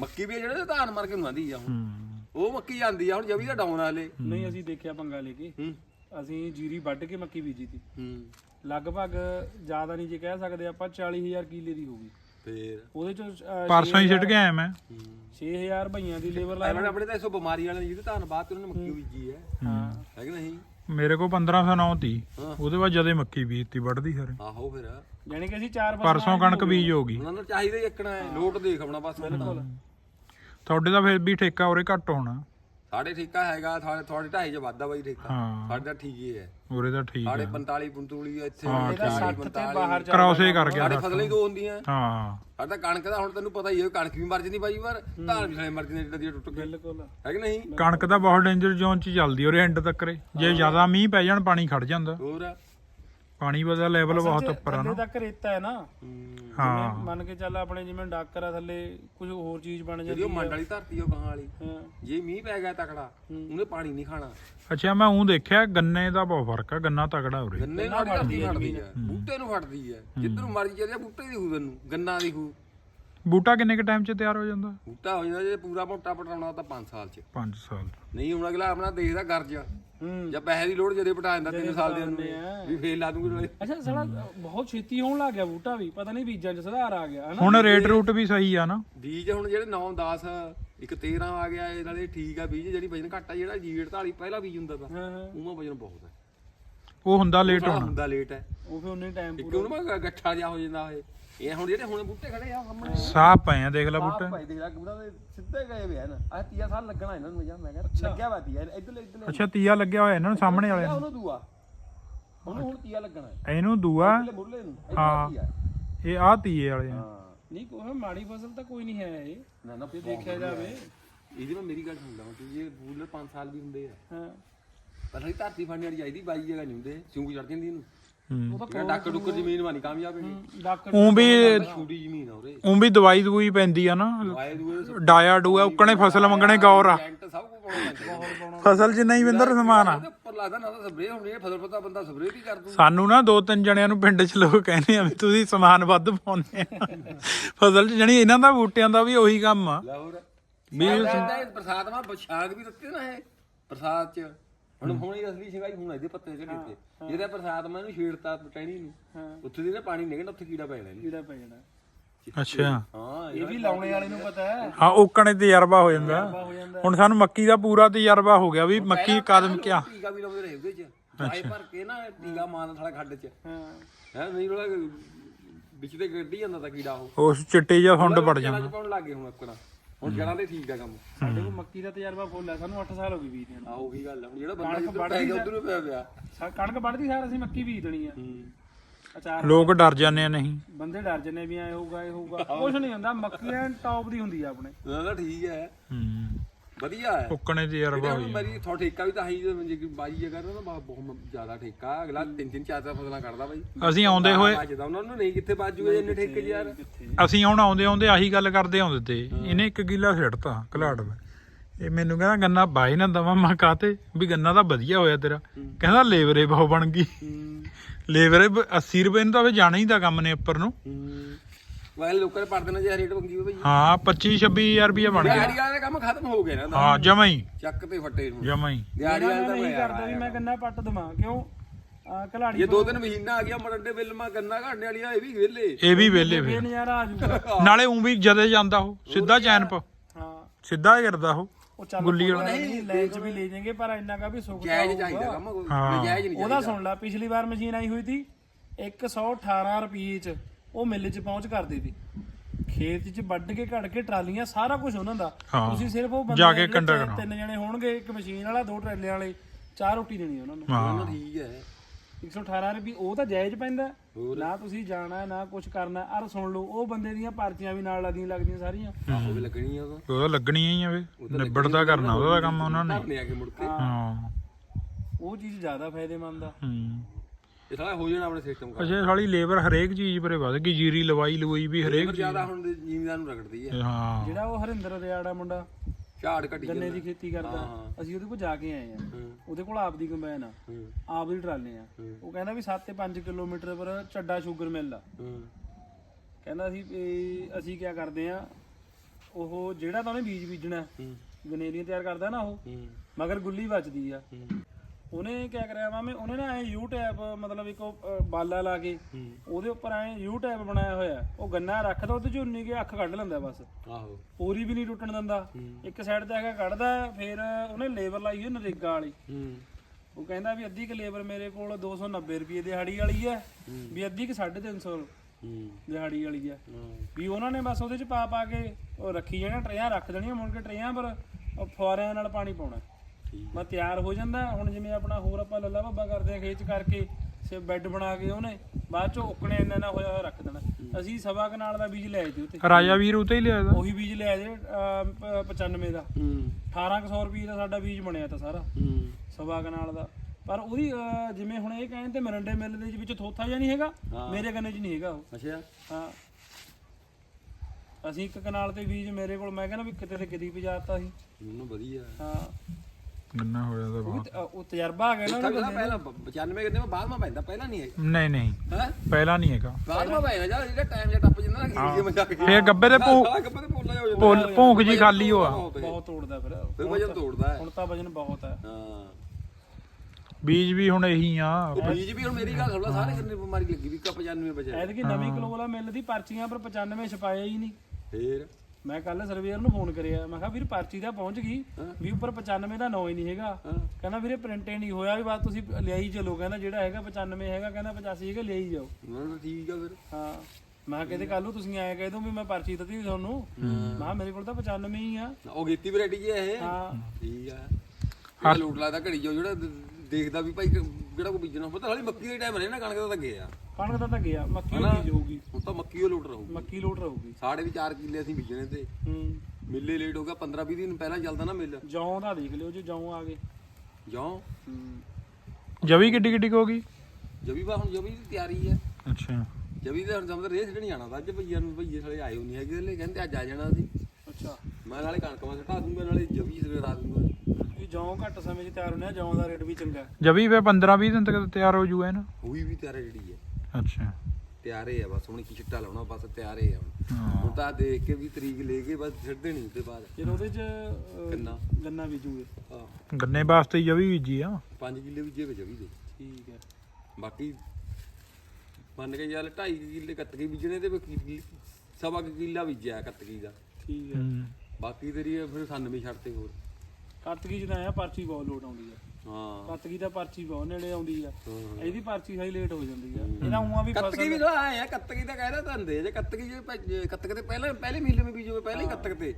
ਮੱਕੀ ਵੀ ਆ ਜਿਹੜੇ ਧਾਨ ਮਾਰ ਕੇ ਨੂੰ ਆਂਦੀ ਆ ਹੁਣ। ਹੂੰ। ਉਹ ਮੱਕੀ ਜਾਂਦੀ ਆ ਹੁਣ ਜਵੀ ਦਾ ਡਾਊਨ ਵਾਲੇ। ਨਹੀਂ ਅਸੀਂ ਦੇਖਿਆ ਪੰਗਾ ਲੈ ਕੇ। ਹੂੰ। ਅਸੀਂ ਜੀਰੀ ਵੱਢ ਕੇ ਮੱਕੀ ਬੀਜੀ ਤੀ। ਹੂੰ। ਲਗਭਗ ਜ਼ਿਆਦਾ ਨਹੀਂ ਜੇ ਕਹਿ ਸਕਦੇ ਆਪਾਂ 40000 ਕਿੱਲੇ ਦੀ ਹੋਊਗੀ ਫੇਰ? ਉਹਦੇ ਚੋਂ ਅਹ, ਪਰਸੋਂ ਹੀ ਸਿੱਟ ਕੇ ਆਇਆ ਮੈਂ। 6000 ਭਈਆਂ ਦੀ ਲੇਬਰ ਲਾ ਐਵੇਂ ਆਪਣੇ ਤਾਂ ਇਸੋ ਬਿਮਾਰੀ ਵਾਲੇ ਨੇ ਜਿਹਦੇ ਧਾਨ ਬਾਅਦ ਤੇ ਉਹਨੇ ਮੱਕੀ ਬੀਜੀ ਹੈ। ਹਾਂ। ਹੈ ਕਿ ਨਹੀਂ? ਮੇਰੇ ਕੋਲ 1509 ਤੀ। ਹਾਂ। ਉਹਦੇ ਬਾਅਦ ਜਦੇ ਮੱਕੀ ਬੀਜਤੀ ਵੱਢਦੀ ਸਾਰੇ। ਆਹੋ ਫਿਰ। ਯਾਨੀ ਕਿ ਅਸੀਂ ਚਾਰ ਪਰਸੋਂ ਕਣਕ ਬੀਜ ਹੋ ਗਈ। ਉਹਨਾਂ ਨੂੰ ਚਾਹੀਦਾ ਹੀ ਇੱਕਣਾ ਹੈ। ਲੋਟ ਦੇਖ ਆਪਣਾ ਬਸ। ਬਿਲਕੁਲ ਤੁਹਾਡੇ ਦਾ ਫਿਰ ਵੀ ਠੇਕਾ ਉਰੇ ਘੱਟ ਹੋਣਾ। ਸਾਡੇ ਠੇਕਾ ਹੈਗਾ ਤੁਹਾਡੇ ਤੁਹਾਡੇ ਢਾਈ ਚ ਵਾਧਾ ਬਾਈ ਠੇਕਾ। ਹਾਂ। ਸਾਡੇ ਤਾਂ ਠੀਕ ਹੀ ਹੈ। ਉਰੇ ਤਾਂ ਠੀਕ ਸਾਡੇ ਆ 45 ਪੰਤੂਲੀ ਇੱਥੇ। ਇਹਦਾ 60 ਤੇ ਬਾਹਰ ਜਾ ਕ੍ਰਾਸੇ ਕਰ ਗਿਆ ਸਾਡੇ ਫਸਲਾਂ ਹੀ ਦੋ ਹੁੰਦੀਆਂ। ਹਾਂ। ਸਾਡੇ ਤਾਂ ਕਣਕ ਦਾ ਹੁਣ ਤੈਨੂੰ ਪਤਾ ਹੀ ਹੈ ਕਣਕ ਵੀ ਮਰ ਜਾਂਦੀ ਬਾਈ ਵਾਰ। ਧਾਨ ਵੀ ਸਾਲੇ ਮਰ ਜਾਂਦੇ ਜਿੱਦਾਂ ਦੀ ਟੁੱਟ ਗਏ ਬਿਲਕੁਲ। ਹੈ ਕਿ ਨਹੀਂ? ਕਣਕ ਤਾਂ ਬਹੁਤ ਡੇਂਜਰ ਜ਼ੋਨ 'ਚ ਚੱਲਦੀ ਉਰੇ ਐਂਡ ਤੱਕ ਰੇ ਜੇ ਜ਼ਿਆਦਾ ਮੀਂਹ ਪੈ ਜਾਣ ਪਾਣੀ ਖੜ ਜਾਂਦਾ। ਹੋਰ? ਪਾਣੀ ਦਾ ਲੈਵਲ ਬਹੁਤ ਉੱਪਰ ਆ ਨਾ। ਤੱਕ ਰੇਤਾ ਹੈ ਨਾ। ਹੂੰ। ਮੰਨ ਕੇ ਚੱਲ ਆਪਣੇ ਜਿਵੇਂ ਡਾਕਰ ਆ ਥੱਲੇ ਕੁਝ ਹੋਰ ਚੀਜ਼ ਬਣ ਜਿਹੜੀ ਜਾਂਦੀ ਉਹ ਮੰਡ ਵਾਲੀ ਧਰਤੀ ਉਹ ਗਾਂ ਵਾਲੀ। ਹਾਂ। ਜੇ ਮੀਂਹ ਪੈ ਗਿਆ ਤਕੜਾ ਉਹਨੇ ਪਾਣੀ ਨਹੀਂ ਖਾਣਾ। ਅੱਛਾ ਮੈਂ ਉਹ ਦੇਖਿਆ ਗੰਨੇ ਦਾ ਬਹੁਤ ਫ਼ਰਕ ਆ ਗੰਨਾ ਤਗੜਾ ਉਰੇ। ਗੰਨੇ ਨਾਲ ਫੜਦੀ ਹੈ ਬੂਟੇ ਨੂੰ ਫੜਦੀ ਹੈ। ਜਿੱਧਰ ਮਰਜ਼ੀ ਚੱਲਿਆ ਬੂਟੇ ਦੀ ਹੂ ਤੈਨੂੰ ਗੰਨਾ ਦੀ ਹੂ। ਬੂਟਾ ਕਿੰਨੇ ਕ ਟਾਈਮ 'ਚ ਤਿਆਰ ਹੋ ਜਾਂਦਾ? ਬੂਟਾ ਹੋ ਜਾਂਦਾ ਜੇ ਪੂਰਾ ਮੋਟਾ ਪਟਾਉਣਾ ਤਾਂ 5 ਸਾਲ ਚ। 5 ਸਾਲ। ਨਹੀਂ ਹੁਣ ਅਗਲਾ ਆਪਣਾ ਦੇਖਦਾ ਗਰਜ। ਹੂੰ। ਜਾਂ ਪੈਸੇ ਦੀ ਲੋੜ ਜਦੇ ਪਟਾ ਜਾਂਦਾ 3 ਸਾਲ ਦੇ ਨੂੰ ਵੀ ਫੇਰ ਲਾ ਦੂੰਗੇ ਨਾਲੇ। ਅੱਛਾ ਸਾਲਾ ਬਹੁਤ ਛੇਤੀ ਹੋਣ ਲੱਗ ਗਿਆ ਬੂਟਾ ਵੀ। ਪਤਾ ਨਹੀਂ ਬੀਜਾਂ 'ਚ ਸੁਧਾਰ ਆ ਗਿਆ ਹਨਾ? ਹੁਣ ਰੇਟ ਰੂਟ ਵੀ ਸਹੀ ਆ ਨਾ। ਬੀਜ ਹੁਣ ਜਿਹੜੇ 9 10 ਇੱਕ 13 ਆ ਗਿਆ ਇਹ ਨਾਲੇ ਠੀਕ ਆ ਬੀਜ। ਜਿਹੜੀ ਵਜਨ ਘੱਟ ਆ ਜਿਹੜਾ ਜੀ 48 ਪਹਿਲਾ ਬੀਜ ਹੁੰਦਾ ਤਾਂ ਹਾਂ ਹਾਂ। ਉਹਦਾ ਵਜਨ ਬਹੁਤ ਹੈ ਉਹ ਹੁੰਦਾ ਲੇਟ ਹੋਣਾ। ਹੁੰਦਾ ਲੇਟ ਹੈ ਉਹ ਫਿਰ ਉਹਨੇ ਟਾਈਮ ਇੱਕ ਉਹਨੂੰ ਮੈਂ ਗੱਠਾ ਜਿਹਾ ਹੋ ਜਾਂਦਾ ਇਹ ਇਹ ਹੁਣ ਜਿਹੜੇ ਹੁਣ ਬੂਟੇ ਖੜੇ ਆ ਸਾਹਮਣੇ। ਸਾਹ ਪਏ ਆ ਦੇਖ ਲੈ ਬੂਟੇ। ਆਹ ਭਾਈ ਦੇਖ ਲੈ ਬੂਟਾ ਦੇ ਸਿੱਧੇ ਗਏ ਵੇ ਹਨ। ਆ 30 ਸਾਲ ਲੱਗਣਾ ਇਹਨਾਂ ਨੂੰ ਜਾਂ ਮੈਂ ਕਹਿੰਦਾ ਲੱਗਿਆ ਵਾ ਤੀਆ ਇਧਰ ਇਧਰ ਅੱਛਾ ਤੀਆ ਲੱਗਿਆ ਹੋਇਆ ਇਹਨਾਂ ਨੂੰ ਸਾਹਮਣੇ ਵਾਲੇ ਨੂੰ। ਉਹਨੂੰ ਦੂਆ। ਉਹਨੂੰ ਹੁਣ ਤੀਆ ਲੱਗਣਾ ਹੈ। ਇਹਨੂੰ ਦੂਆ। ਹਾਂ। ਇਹ ਆ ਤੀਏ ਵਾਲੇ ਆ। ਹਾਂ। ਨਹੀਂ ਕੋਈ ਮਾੜੀ ਫਸਲ ਤਾਂ ਕੋਈ ਨਹੀਂ ਹੈ ਇਹ। ਨਾ ਨਾ ਦੇਖਿਆ ਜਾਵੇ। ਇਹਦੇ ਮੈਂ ਮੇਰੀ ਗੱਲ ਸੁਣ ਲਾ ਕਿ ਜੇ ਬੂਲਰ 5 ਸਾਲ ਵੀ ਹੁੰਦੇ ਆ। ਹਾਂ। ਪਰ ਹਲੀ ਧਰਤੀ ਫੜਨੀ ਵਾਲੀ ਚਾਹੀਦੀ ਬਾਈ ਜਗ੍ਹਾ ਨਹੀਂ ਹੁੰਦੇ ਸਿਉਂਕ ਚੜ ਜਾਂਦੀ ਇਹਨੂੰ। ਉਹ ਤਾਂ ਜਿਹੜਾ ਡੱਕ ਡੁੱਕਰ ਜ਼ਮੀਨ ਮਾ ਨਹੀਂ ਕਾਮਯਾਬ ਹੈਗੀ। ਡਾਕਟਰ ਉਹ ਵੀ ਛੋਟੀ ਜ਼ਮੀਨ ਆ ਉਰੇ। ਉਹ ਵੀ ਦਵਾਈ ਦਵਾਈ ਪੈਂਦੀ ਆ ਨਾ। ਆਏ ਦੂਏ ਡਾਇਆ ਡੂਆ ਉੱਕਣੇ ਫਸਲ ਮੰਗਣੇ ਗੌਰ ਆ। ਟੈਂਟ ਸਭ ਕੁਝ ਪਾਉਣਾ ਪੈਂਦਾ ਫਸਲ 'ਚ ਨਹੀਂ ਵਿੰਦਰ ਸਮਾਨ ਆ। ਇਹਦੇ ਉੱਪਰ ਲੱਗਦਾ ਨਾ ਤਾਂ ਸਪਰੇਅ ਹੋਣੀ ਹੈ ਫਸਲ ਪਤਾ ਬੰਦਾ ਸਪਰੇਅ ਵੀ ਕਰ ਦੂ ਸਾਨੂੰ ਨਾ ਦੋ ਤਿੰਨ ਜਣਿਆਂ ਨੂੰ ਪਿੰਡ 'ਚ ਲੋਕ ਕਹਿੰਦੇ ਆ ਵੀ ਤੁਸੀਂ ਸਮਾਨ ਵੱਧ ਪਾਉਂਦੇ ਆ। ਫਸਲ 'ਚ ਜਣੀ ਇਹਨਾਂ ਦਾ ਬੂਟਿਆਂ ਦਾ ਵੀ ਉਹੀ ਕੰਮ ਆ। ਲਾਹੌਰ। ਵੀ ਕਹਿੰਦਾ ਪ੍ਰਸਾਦ ਮਾ ਬਸ਼ਾਗ ਵੀ ਦਿੱਤੇ ਨਾ ਇਹ। ਪ੍ਰਸਾਦ ਚ। ਹੁਣ ਹੁਣ ਇਹ ਅਸਲੀ ਸ਼ਿਕਾਈ ਹੁਣ ਇਹਦੇ ਪੱਤੇ ਜਿਹੜੇ ਤੇ ਜਿਹਦਾ ਪ੍ਰਸਾਦ ਮੈਂ ਇਹਨੂੰ ਛੇੜਤਾ ਟਹਿਣੀ ਨੂੰ। ਹਾਂ। ਉੱਥੇ ਦੀ ਨਾ ਪਾਣੀ ਨਿਕਲਣਾ ਉੱਥੇ ਕੀੜਾ ਪੈ ਜਾਣਾ ਇਹਨੂੰ। ਕੀੜਾ ਪੈ ਜਾਣਾ। ਅੱਛਾ। ਹਾਂ ਇਹ ਵੀ ਲਾਉਣੇ ਵਾਲੇ ਨੂੰ ਪਤਾ ਹੈ। ਹਾਂ ਓਕਣੇ ਤਜਰਬਾ ਹੋ ਜਾਂਦਾ। ਹੋ ਜਾਂਦਾ। ਹੁਣ ਸਾਨੂੰ ਮੱਕੀ ਦਾ ਪੂਰਾ ਤਜਰਬਾ ਹੋ ਗਿਆ ਵੀ ਮੱਕੀ ਕਦਮ ਕਿਆ? ਟੀਕਾ ਵੀ ਲਾਉਂਦੇ ਰਹੇ ਉਹਦੇ ਚ। ਜਾਏ ਭਰ ਕੇ ਨਾ ਟੀਕਾ ਮਾਰਨ ਥੜਾ ਖੱਡ ਚ। ਹਾਂ। ਹੈ ਨਹੀਂ ਉਹਦਾ ਵਿੱਚ ਤੇ ਗੱਡੀ ਜਾਂਦਾ ਤਾਂ ਕੀੜਾ ਉਹ। ਉਸ ਚਿੱਟੇ ਜਿਹਾ ਫੁੰਡ ਪੜ ਜਾਂਦਾ। ਪਾਉਣ ਲੱਗ ਗਏ ਹੁਣ ਆਪਣਾ। ਹੁਣ ਜੜਾਂ ਤੇ ਠੀਕ ਆ ਕੰਮ। ਸਾਡੇ ਕੋਲ ਮੱਕੀ ਦਾ ਤਜਰਬਾ ਫੁੱਲ ਹੈ ਸਾਨੂੰ 8 ਸਾਲ ਹੋ ਗਏ ਬੀਜਦੇ ਨੂੰ। ਆ ਉਹੀ ਗੱਲ ਆ ਹੁਣ ਜਿਹੜਾ ਬੰਦਾ ਕਣਕ ਪੈ ਗਿਆ ਉਧਰ ਪਿਆ ਪਿਆ। ਸਾ- ਕਣਕ ਵੱਢਦੀ ਸਾਰ ਅਸੀਂ ਮੱਕੀ ਬੀਜ ਦੇਣੀ ਆ। ਅਚਾਰ ਲੋਕ ਡਰ ਜਾਂਦੇ ਆ ਨਹੀਂ। ਬੰਦੇ ਡਰ ਜੰਨੇ ਵੀ ਐ ਹੋਊਗਾ ਇਹ ਹੋਊਗਾ। ਕੁਝ ਨਹੀਂ ਹੁੰਦਾ ਮੱਕੀ ਐਨ ਟੌਪ ਦੀ ਹੁੰਦੀ ਆ ਆਪਣੇ। ਠੀਕ ਹੈ। ਹੂੰ। ਵਧੀਆ ਹੈ। ਓਕਣੇ ਤਜਰਬਾ ਹੁਣ ਮੇਰੀ ਥੋੜਾ ਠੇਕਾ ਵੀ ਤਾਂ ਹੀ ਜੇ ਬਾਈ ਜੇ ਕਰਦਾ ਤਾਂ ਬਹੁਤ ਜ਼ਿਆਦਾ ਠੇਕਾ। ਅਗਲਾ ਤਿੰਨ ਤਿੰਨ ਚਾਰ ਚਾਰ ਫਸਲਾਂ ਕੱਢਦਾ ਬਾਈ। ਅਸੀਂ ਆਉਂਦੇ ਹੋਏ ਬਾਜਦਾ ਉਹਨਾਂ ਨੂੰ ਨਹੀਂ ਕਿੱਥੇ ਬਾਜੂਗੇ ਇੰਨੇ ਠੇਕੇ 'ਚ ਯਾਰ। ਅਸੀਂ ਹੁਣ ਆਉਂਦੇ ਆਉਂਦੇ ਆਹੀ ਗੱਲ ਕਰਦੇ ਆਉਂਦੇ ਤੇ। ਇਹਨੇ ਇੱਕ ਕਿੱਲਾ ਛੱਡਤਾ ਘਲਾੜ ਵਾ ਇਹ ਮੈਨੂੰ ਕਹਿੰਦਾ ਗੰਨਾ ਬਾਈ ਨਾ ਦਵਾ ਮੈਂ ਕਾਤੇ ਵੀ ਗੰਨਾ ਤਾਂ ਵਧੀਆ ਹੋਇਆ ਤੇਰਾ। ਕਹਿੰਦਾ ਲੇਬਰੇ ਬਹੁਤ ਬਣ ਗਈ। ਲੇਬਰੇ 80 ਰੁਪਏ ਨੂੰ ਤਾਂ ਵੇ ਜਾਣਾ ਹੀ ਤਾਂ ਕੰਮ ਨੇ ਉੱਪਰ ਨੂੰ। ਵਾਲੇ ਲੋਕਾਂ ਨੇ ਪੜਦੇ ਨੇ ਜੇ ਰੇਟ ਮੰਗੀ ਹੋਈ ਭਾਈ ਹਾਂ 25 26000 ਰੁਪਏ ਬਣ ਗਿਆ। ਦਿਹਾੜੀ ਵਾਲੇ ਦਾ ਕੰਮ ਖਤਮ ਹੋ ਗਿਆ ਨਾ ਇਹਦਾ। ਹਾਂ ਜਮਾ ਹੀ। ਚੱਕ ਤੇ ਫੱਟੇ ਨੂੰ ਜਮਾ ਹੀ। ਦਿਹਾੜੀ ਮੇਰਾ ਵਾਲੇ ਮੈਂ ਦਾ ਨਹੀਂ ਹੋਇਆ ਕਰਦਾ ਵੀ ਮੈਂ ਗੰਨਾ ਪੱਟ ਦਵਾਂ ਕਿਉਂ? ਆ ਕਲਾੜੀ ਜੇ ਦੋ ਦਿਨ ਮਹੀਨਾ ਆ ਗਿਆ ਮਰੰਡੇ ਬਿੱਲ ਮਾ ਗੰਨਾ ਘਾੜਨੇ ਵਾਲੀ ਆ ਇਹ ਵੀ ਵਿਹਲੇ। ਇਹ ਵੀ ਵਿਹਲੇ ਇਹ ਫਿਰ। ਨਜ਼ਾਰਾ ਆ ਜਾਊਗਾ। ਨਾਲੇ ਉਂ ਵੀ ਜਦੇ ਜਾਂਦਾ ਉਹ ਸਿੱਧਾ ਚੈਨਪ। ਹਾਂ। ਸਿੱਧਾ ਹੀ ਕਰਦਾ ਉਹ ਉਹ ਚੱਲ ਗੁੱਲੀ ਕੋਈ ਗੱਲ ਨਹੀਂ ਲੈ ਚ ਵੀ ਲੈ ਜਾਣਗੇ ਪਰ ਇੰਨਾ ਕਾ ਵੀ ਸੁੱਖ ਜਾਇਜ਼ ਚਾਹੀਦਾ ਕੰਮ ਕੋਈ। ਹਾਂ। ਜਾਇਜ਼ ਨਹੀਂ ਉਹਦਾ ਸੁਣ ਲੈ ਪਿਛਲੀ ਵਾਰ ਮਸ਼ੀਨ ਆਈ ਹੋਈ ਸੀ 118 ਰੁਪਏ ਚ। ਉਹ ਮਿੱਲ ਚ ਪਹੁੰਚ ਕਰਦੇ ਸੀ ਖੇਤ ਚ ਵੱਢ ਕੇ ਘੜ ਕੇ ਟਰਾਲੀਆਂ ਸਾਰਾ ਕੁਝ ਉਹਨਾਂ ਦਾ। ਹਾਂ। ਤੁਸੀਂ ਸਿਰਫ ਉਹ ਬੰਦੇ ਜਾ ਕੇ ਜਿਹੜੇ ਕੰਡਾ ਤਿੰਨ- ਕਰਾਓ। ਤਿੰਨ ਜਣੇ ਹੋਣਗੇ ਇੱਕ ਮਸ਼ੀਨ ਵਾਲਾ ਦੋ ਟਰਾਲਿਆਂ ਵਾਲੇ ਚਾਰ ਰੋਟੀ ਦੇਣੀ ਉਹਨਾਂ ਨੂੰ। ਹਾਂ। ਠੀਕ ਹੈ। 118 ਰੁਪਏ ਉਹ ਤਾਂ ਜਾਇਜ਼ ਪੈਂਦਾ। ਨਾ ਤੁਸੀਂ ਜਾਣਾ ਨਾ ਕੁਝ ਕਰਨਾ। ਅਰ ਸੁਣ ਲਓ ਉਹ ਬੰਦੇ ਦੀਆਂ ਪਰਚੀਆਂ ਵੀ ਨਾਲ ਲੱਗਦੀਆਂ ਲੱਗਦੀਆਂ ਸਾਰੀਆਂ। ਆਹੋ ਵੀ ਲੱਗਣੀ ਆ ਉਹ ਉਹਦਾ ਲੱਗਣੀਆਂ ਹੀ ਆ ਵੇ। ਨਿਬੜਦਾ ਕਰਨਾ ਉਹਦਾ ਕੰਮ ਉਹਨਾਂ ਨੇ। ਧਰਨੇ ਆ ਕੇ ਮੁੜ ਕੇ। ਹਾਂ। ਉਹ ਚੀਜ਼ ਜ਼ਿਆਦਾ ਫਾਇਦੇਮੰਦ ਆ। ਹੂੰ। ਇਹ ਸਾਲਾ ਹੋ ਜਾਣਾ ਆਪਣੇ ਸਿਸਟਮ ਕਰ ਅਜੇ ਸਾਲੀ ਲੇਬਰ ਹਰੇਕ ਚੀਜ਼ ਪਰੇ ਵੱਧ ਗਈ ਜੀਰੀ ਲਵਾਈ ਲਵਾਈ ਵੀ ਹਰੇਕ ਜ਼ਿਆਦਾ ਹੁਣ ਜ਼ਿਮੀਦਾਰ ਨੂੰ ਰਗੜਦੀ ਹੈ ਹਾਂ। ਜਿਹੜਾ ਉਹ ਹਰਿੰਦਰ ਰਿਆੜਾ ਮੁੰਡਾ ਝਾੜ ਘਟੀ ਗੰਨੇ ਜਾਂਦਾ। ਦੀ ਖੇਤੀ ਕਰਦਾ। ਅਸੀਂ ਉਹਦੇ ਕੋਲ ਜਾ ਕੇ ਆਏ ਆ। ਹੂੰ। ਉਹਦੇ ਕੋਲ ਆਪ ਦੀ ਕੰਬਾਈਨ ਆ। ਆਪ ਦੀ ਟਰਾਲੇ ਆ। ਉਹ ਕਹਿੰਦਾ ਵੀ 7 ਤੇ 5 ਕਿਲੋਮੀਟਰ ਪਰ ਚੱਡਾ ਸ਼ੂਗਰ ਮਿਲ ਆ। ਕਹਿੰਦਾ ਅਸੀਂ ਅਸੀਂ ਕੀ ਕਰਦੇ ਆ ਉਹ ਜਿਹੜਾ ਤਾਂ ਉਹਨੇ ਬੀਜ ਬੀਜਣਾ ਗਨੇਰੀਆਂ ਤਿਆਰ ਕਰਦਾ ਨਾ ਉਹ ਮਗਰ ਗੁੱਲੀ ਬਚਦੀ ਆ। ਉਹਨੇ ਕੀ ਕਰਿਆ ਮਾਮੇ ਉਹਨੇ ਨਾ ਐ ਯੂ ਮਤਲਬ ਇੱਕ ਉਹ, ਅ, ਬਾਲਾ ਲਾ ਕੇ ਉਹਦੇ ਉੱਪਰ ਐ ਯੂ ਬਣਾਇਆ ਹੋਇਆ। ਉਹ ਗੰਨਾ ਰੱਖਦਾ ਉਹਦੇ ਚ ਉਨੀ ਕੇ ਅੱਖ ਕੱਢ ਲੈਂਦਾ ਬਸ। ਆਹੋ। ਪੂਰੀ ਵੀ ਨਹੀਂ ਟੁੱਟਣ ਦਿੰਦਾ। ਇੱਕ ਸਾਈਡ ਤੇ ਆ ਕੇ ਕੱਢਦਾ ਫਿਰ ਉਹਨੇ ਲੇਬਰ ਲਾਈ ਹੋਈ ਨਰੇਗਾ ਵਾਲੀ। ਹੂੰ। ਉਹ ਕਹਿੰਦਾ ਵੀ ਅੱਧੀ ਕ ਲੇਬਰ ਮੇਰੇ ਕੋਲ 290 ਰੁਪਏ ਦਿਹਾੜੀ ਵਾਲੀ ਹੈ। ਵੀ ਅੱਧੀ ਕ 350 ਹੂੰ। ਦਿਹਾੜੀ ਵਾਲੀ ਹੈ ਹਾਂ। ਵੀ ਉਹਨਾਂ ਨੇ ਬਸ ਉਹਦੇ ਚ ਪਾ ਪਾ ਕੇ ਉਹ ਰੱਖੀ ਜਾਣਾ ਟਰੇਆਂ ਰੱਖ ਦੇਣੀਆਂ ਮੁੜ ਕੇ ਟਰੇਆਂ ਪਰ ਉਹ ਫੁਆਰਿਆਂ ਨਾਲ ਪਾਣੀ ਪਾਉਣਾ। ਮੈਂ ਤਿਆਰ ਹੋ ਜਾਂਦਾ। ਹੁਣ ਜਿਵੇਂ ਆਪਣਾ ਹੋਰ ਆਪਾਂ ਲੱਲਾ ਭੱਬਾ ਕਰਦੇ ਆ ਖੇਚ ਕਰਕੇ ਸੇ ਬੈੱਡ ਬਣਾ ਕੇ ਉਹਨੇ ਬਾਅਦ ਚ ਉਕਣੇ ਇੰਨਾ ਨਾ ਹੋਇਆ ਹੋਇਆ ਰੱਖ ਦੇਣਾ। ਅਸੀਂ ਸਵਾ ਕਨਾਲ ਦਾ ਬੀਜ ਲੈ ਆਏ ਉੱਤੇ ਰਾਜਾ ਵੀਰ ਉਤੇ ਹੀ ਲਿਆ ਦਾ ਉਹੀ ਬੀਜ ਲੈ ਆਏ 95 ਦਾ। ਹੂੰ। 1800 ਰੁਪਏ ਦਾ ਸਾਡਾ ਬੀਜ ਬਣਿਆ ਤਾਂ ਸਾਰਾ। ਹੂੰ। ਸਵਾ ਕਨਾਲ ਦਾ। ਪਰ ਉਹਦੀ ਜਿਵੇਂ ਹੁਣ ਇਹ ਕਹਿੰਦੇ ਮਰੰਡੇ ਮਿੱਲ ਦੇ ਵਿੱਚ ਥੋਥਾ ਜਿਹਾ ਨਹੀਂ ਹੈਗਾ। ਮੇਰੇ ਕੰਨੇ 'ਚ ਨਹੀਂ ਹੈਗਾ ਉਹ। ਅੱਛਾ। ਹਾਂ। ਅਸੀਂ ਇੱਕ ਕਨਾਲ ਤੇ ਬੀਜ ਮੇਰੇ ਕੋਲ ਮੈਂ ਕਹਿੰਦਾ ਵੀ ਕਿਤੇ ਤੇ ਕਿਤੇ ਪਜਾਤਾ ਸੀ। ਮੈਨੂੰ ਵਧੀਆ। ਹਾਂ। ਗੰਨਾ ਹੋਇਆ ਤਾਂ ਉਹ ਵੀ ਬਹੁਤ ਤ- ਉਹ ਤਜਰਬਾ ਆ ਗਿਆ ਨਾ ਉਹਨੂੰ ਪਹਿਲਾਂ ਪਹਿਲਾਂ 95 ਕਿੰਨੇ ਬਾਅਦ ਮਾ ਪੈਂਦਾ ਪਹਿਲਾਂ ਨਹੀਂ ਹੈ ਨਹੀਂ ਨਹੀਂ। ਹੈ? ਪਹਿਲਾਂ ਨਹੀਂ ਹੈਗਾ। ਬਾਅਦ ਮਾ ਪੈਂਦਾ ਜਾਂ ਜਿਹੜਾ ਟਾਈਮ ਜਿਹਾ ਟੱਪ ਜਾਂਦਾ ਨਾ ਕੀ ਮਜ਼ਾ ਫੇਰ ਗੱਬੇ ਦੇ ਭੂ ਗੱਪੇ ਤੇ ਪੋਲਾ ਹੋ ਜਾਂਦਾ। ਭੁੱਲ- ਜੀ ਖਾਲੀ ਹੋਆ ਬਹੁਤ ਤੋੜਦਾ ਫਿਰ। ਫਿਰ ਵਜਨ ਤੋੜਦਾ ਹੈ। ਹੁਣ ਤਾਂ ਵਜਨ ਬਹੁਤ ਹੈ। ਹਾਂ। ਬੀਜ ਵੀ ਹੁਣ ਇਹੀ ਆ। ਉਹ ਬੀਜ ਵੀ ਹੁਣ ਮੇਰੀ ਗੱਲ ਸੁਣ ਲਾ ਸਾਰੇ ਕਿੰਨੇ ਬਿਮਾਰੀ ਲੱਗੀ ਵੀ ਕਾ 95 ਬਚਿਆ ਐਤਕੀ ਨਵੀਂ ਕਲੋਲਾ ਮਿਲ ਦੀ ਪਰਚੀਆਂ ਪਰ 95 ਛਪਾਇਆ ਹੀ ਨਹੀਂ। ਫੇਰ? ਮੈਂ ਕੱਲ ਸਰਵੇਅਰ ਨੂੰ ਫੋਨ ਕਰਿਆ ਮੈਂ ਕਿਹਾ ਵੀਰ ਪਰਚੀ ਦਾ ਪਹੁੰਚ ਗਈ ਵੀ ਉੱਪਰ 95 ਦਾ ਨਾਂ ਹੀ ਨਹੀਂ ਹੈਗਾ। ਹਾਂ। ਕਹਿੰਦਾ ਵੀਰੇ ਪ੍ਰਿੰਟ ਹੀ ਨਹੀਂ ਹੋਇਆ ਵੀ ਬਾਅਦ ਤੁਸੀਂ ਲਿਆਈ ਚਲੋ ਕਹਿੰਦਾ ਜਿਹੜਾ ਹੈਗਾ 95 ਹੈਗਾ ਕਹਿੰਦਾ 85 ਹੈਗਾ ਲਿਆਈ ਜਾਓ। ਨਾ ਠੀਕ ਆ ਫਿਰ। ਹਾਂ। ਮੈਂ ਕਿਹਾ ਕਿਤੇ ਕੱਲ ਨੂੰ ਤੁਸੀਂ ਆਏ ਕਹਿ ਦੋ ਵੀ ਮੈਂ ਪਰਚੀ ਦਿੱਤੀ ਤੁਹਾਨੂੰ। ਮੈਂ ਮੇਰੇ ਕੋਲ ਤਾਂ 95 ਹੀ ਆ। ਉਹ ਗੀਤੀ ਵੈਰਾਈਟੀ ਜੀ ਇਹ? ਹਾਂ। ਠੀਕ ਆ। ਹਾਂ ਲੂਟ ਲਾਦਾ ਘੜੀ ਜੋ ਜਿਹੜਾ ਦੇਖਦਾ ਵੀ ਭਾਈ ਕਿ- ਜਿਹੜਾ ਕੋ ਬੀਜਣਾ ਪਤਾ ਹਾਲੀ ਮੱਕੀ ਦੇ ਟਾਈਮ ਨੇ ਨਾ ਕਣਕ ਦਾ ਤਾਂ ਗਿਆ ਕਣਕ ਦਾ ਤਾਂ ਗਿਆ ਮੱਕੀ ਦੀ ਬੀਜ ਹੋਊਗੀ। ਹੁਣ ਤਾਂ ਮੱਕੀ ਉਹ ਲੂਟ ਰਹੂ ਮੱਕੀ ਲੋਟ ਰਹੂਗੀ। ਸਾਡੇ ਵੀ 4 ਕਿੱਲੇ ਅਸੀਂ ਬੀਜਣੇ ਤੇ। ਹੂੰ। ਮਿੱਲੇ ਲੇਟ ਹੋ ਗਿਆ 15 20 ਦਿਨ ਪਹਿਲਾਂ ਚੱਲਦਾ ਨਾ ਮਿੱਲ। ਜੌਂ ਦਾ ਦੇਖ ਲਿਓ ਜੀ ਜੌਂ ਆ ਗਏ। ਜੋਂ? ਹੂੰ। ਜਵੀ ਕਿੱਡੀ ਕਿੱਡੀ ਕੁ ਹੋ ਗਈ? ਜਵੀ ਬਾ ਹੁਣ ਜਵੀ ਦੀ ਤਿਆਰੀ ਹੈ ਅੱਛਾ। ਜਵੀ ਦੇ ਹੁਣ ਸਮਝ ਰੇਸ ਨਹੀਂ ਜਾਣਾ ਤਾਂ ਅੱਜ ਭਈਆ ਨੂੰ ਭਈਏ ਸਾਲੇ ਆਏ ਨਹੀਂ ਹੈਗੇ ਲੈ ਕਹਿੰਦੇ ਅੱਜ ਆ ਜਾਣਾ ਸੀ ਅੱਛਾ। ਮੈਂ ਨਾਲੇ ਕਣਕ ਮੈਂ ਘਟਾ ਦੂੰਗਾ ਨਾਲੇ ਜਵੀ ਸਵੇਰ ਰਾ ਦੂੰਗਾ ਇਹ ਜੌਂ ਘੱਟ ਸਮੇਂ 'ਚ ਤਿਆਰ ਹੁੰਦੇ ਆ ਜੌਂ ਦਾ ਰੇਟ ਵੀ ਚੰਗਾ। ਹੈ। ਜਵੀ ਫੇ 15 20 ਦਿਨ ਤੱਕ ਤਿਆਰ ਹੋ ਜੂਗਾ ਨਾ? ਹੋਈ ਵੀ ਤਿਆਰ ਜਿਹੜੀ ਹੈ। ਅੱਛਾ। ਤਿਆਰੇ ਆ ਬਸ ਹੁਣ ਕੀ ਛਿੱਟਾ ਲਾਉਣਾ ਬਸ ਤਿਆਰੇ ਆ ਹੁਣ। ਤਾਂ ਦੇਖ ਕੇ ਵੀ ਤਰੀਕ ਲੈ ਕੇ ਬਸ ਛੱਡ ਦੇਣੀ ਉਹਦੇ ਬਾਅਦ। ਫਿਰ ਉਹਦੇ ਚ ਅਹ, ਗੰਨਾ। ਗੰਨਾ ਬੀਜੂਗੇ? ਹਾਂ। ਗੰਨੇ ਵਾਸਤੇ ਹੀ ਵੀ ਬੀਜੀ ਆ। 5 ਕਿੱਲੇ ਬੀਜੇ ਵਿੱਚ ਵੀ ਦੇ। ਠੀਕ ਹੈ। ਬਾਕੀ ਮੰਨ ਕੇ ਚੱਲ 2.5 ਕਿੱਲੇ ਕੱਤਕੀ ਬੀਜਣੇ ਤੇ ਬਾਕੀ ਕਿੱਲੇ- ਸਵਾ ਕੁ ਕਿੱਲਾ ਬੀਜਿਆ ਕੱਤਕੀ ਦਾ। ਠੀਕ ਹੈ। ਹੂੰ। ਬਾਕੀ ਤੇਰੀ ਇਹ ਫਿਰ 98 ਛੱਡਤੇ ਹੋਰ। ਕਾਰਤਕੀ ਜਿਹਦਾ ਆ ਪਰਚੀ ਬਹੁਤ ਲੋਟ ਆਉਂਦੀ ਆ। ਹਾਂ। ਕਾਰਤਕੀ ਦਾ ਪਰਚੀ ਬਹੁਤ ਨੇੜੇ ਆਉਂਦੀ ਆ। ਇਹਦੀ ਪਰਚੀ ਸਹੀ ਲੇਟ ਹੋ ਜਾਂਦੀ ਆ। ਇਹਦਾ ਉਹਾਂ ਵੀ ਕੱਤਕੀ ਵੀ ਤਾਂ ਆਏ ਆ ਕੱਤਕੀ ਤਾਂ ਕਹਿ ਰਿਹਾ ਤਾਂ ਹੁੰਦੇ ਜੇ ਕੱਤਕੀ ਜੇ ਕੱਤਕ ਤੇ ਪਹਿਲਾਂ ਪਹਿਲੇ ਮਹੀਨੇ ਵਿੱਚ ਬੀਜੋਗੇ ਪਹਿਲੇ ਹੀ ਕੱਤਕ ਤੇ।